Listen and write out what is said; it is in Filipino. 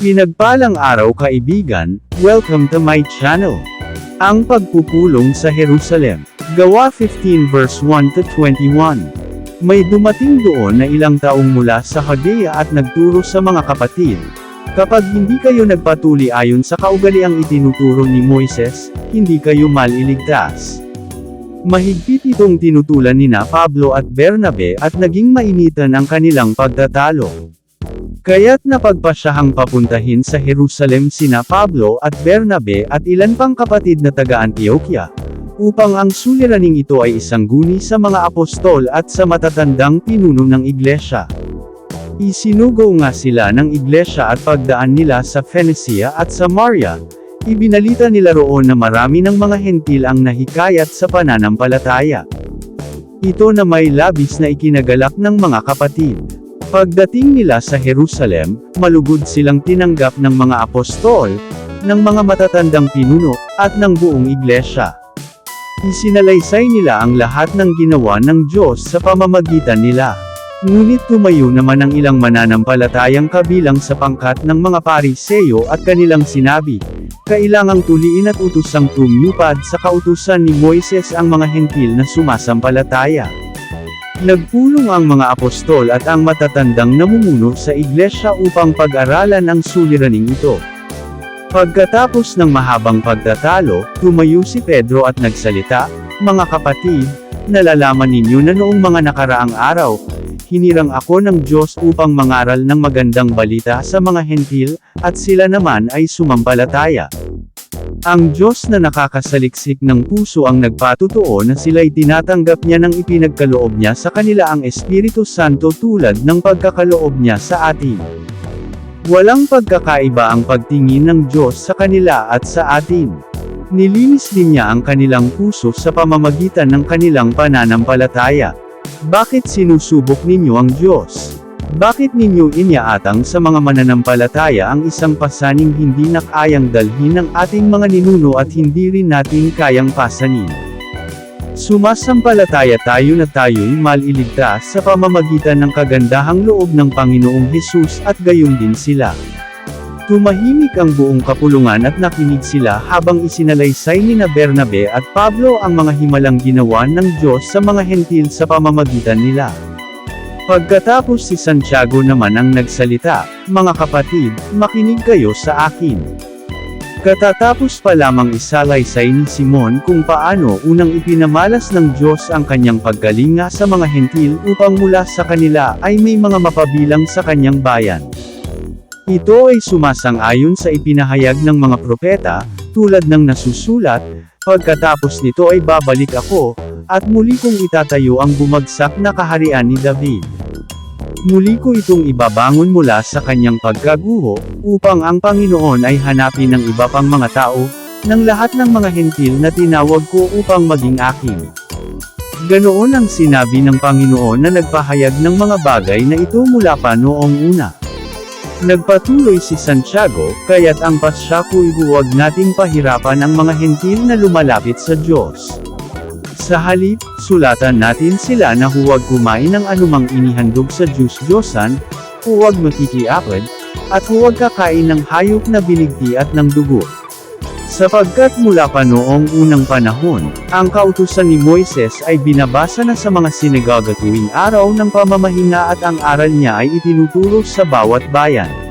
Pinagpalang araw kaibigan, welcome to my channel. Ang pagpupulong sa Jerusalem. Gawa 15 verse 1 to 21. May dumating doon na ilang taong mula sa Judea at nagturo sa mga kapatid. Kapag hindi kayo nagpatuli ayon sa kaugaliang itinuturo ni Moises, hindi kayo maliligtas. Mahigpit itong tinutulan nina Pablo at Bernabe at naging mainitan ang kanilang pagtatalo. Kaya't napagpasyahang papuntahin sa Jerusalem sina Pablo at Bernabe at ilan pang kapatid na taga Antioquia, upang ang suliraning ito ay isang guni sa mga apostol at sa matatandang pinuno ng iglesia. Isinugo nga sila ng iglesia at pagdaan nila sa Phoenicia at Samaria, ibinalita nila roon na marami ng mga hentil ang nahikayat sa pananampalataya. Ito na may labis na ikinagalak ng mga kapatid. Pagdating nila sa Jerusalem, malugod silang tinanggap ng mga apostol, ng mga matatandang pinuno, at ng buong iglesia. Isinalaysay nila ang lahat ng ginawa ng Diyos sa pamamagitan nila. Ngunit tumayo naman ang ilang mananampalatayang kabilang sa pangkat ng mga pariseyo at kanilang sinabi, kailangang tuliin at utusang tumupad sa kautusan ni Moises ang mga hentil na sumasampalataya. Nagpulong ang mga apostol at ang matatandang namumuno sa iglesia upang pag-aralan ang suliraning ito. Pagkatapos ng mahabang pagtatalo, tumayo si Pedro at nagsalita, Mga kapatid, nalalaman ninyo na noong mga nakaraang araw, hinirang ako ng Diyos upang mangaral ng magandang balita sa mga hentil, at sila naman ay sumampalataya. Ang Diyos na nakakasaliksik ng puso ang nagpatutuo na sila'y tinatanggap niya ng ipinagkaloob niya sa kanila ang Espiritu Santo tulad ng pagkakaloob niya sa atin. Walang pagkakaiba ang pagtingin ng Diyos sa kanila at sa atin. Nilinis din niya ang kanilang puso sa pamamagitan ng kanilang pananampalataya. Bakit sinusubok ninyo ang Diyos? Bakit ninyo inyaatang sa mga mananampalataya ang isang pasaning hindi nakayang dalhin ng ating mga ninuno at hindi rin natin kayang pasanin? Sumasampalataya tayo na tayo'y maliligtas sa pamamagitan ng kagandahang loob ng Panginoong Hesus at gayon din sila. Tumahimik ang buong kapulungan at nakinig sila habang isinalaysay ni na Bernabe at Pablo ang mga himalang ginawa ng Diyos sa mga hentil sa pamamagitan nila. Pagkatapos si Santiago naman ang nagsalita, Mga kapatid, makinig kayo sa akin. Katatapos pa lamang isalaysay ni Simon kung paano unang ipinamalas ng Diyos ang kanyang paggalinga sa mga hentil upang mula sa kanila ay may mga mapabilang sa kanyang bayan. Ito ay sumasang-ayon sa ipinahayag ng mga propeta, tulad ng nasusulat, pagkatapos nito ay babalik ako, at muli kong itatayo ang bumagsak na kaharian ni David. Muli ko itong ibabangon mula sa kanyang pagkaguho, upang ang Panginoon ay hanapin ng iba pang mga tao, ng lahat ng mga hentil na tinawag ko upang maging akin. Ganoon ang sinabi ng Panginoon na nagpahayag ng mga bagay na ito mula pa noong una. Nagpatuloy si Santiago, kaya't ang pasyako'y huwag nating pahirapan ang mga hentil na lumalapit sa Diyos. Sa halip, sulatan natin sila na huwag kumain ng anumang inihandog sa Diyos-Diyosan, huwag makikiapad, at huwag kakain ng hayop na biligti at ng dugo. Sapagkat mula pa noong unang panahon, ang kautusan ni Moises ay binabasa na sa mga sinagoga tuwing araw ng pamamahinga at ang aral niya ay itinuturo sa bawat bayan.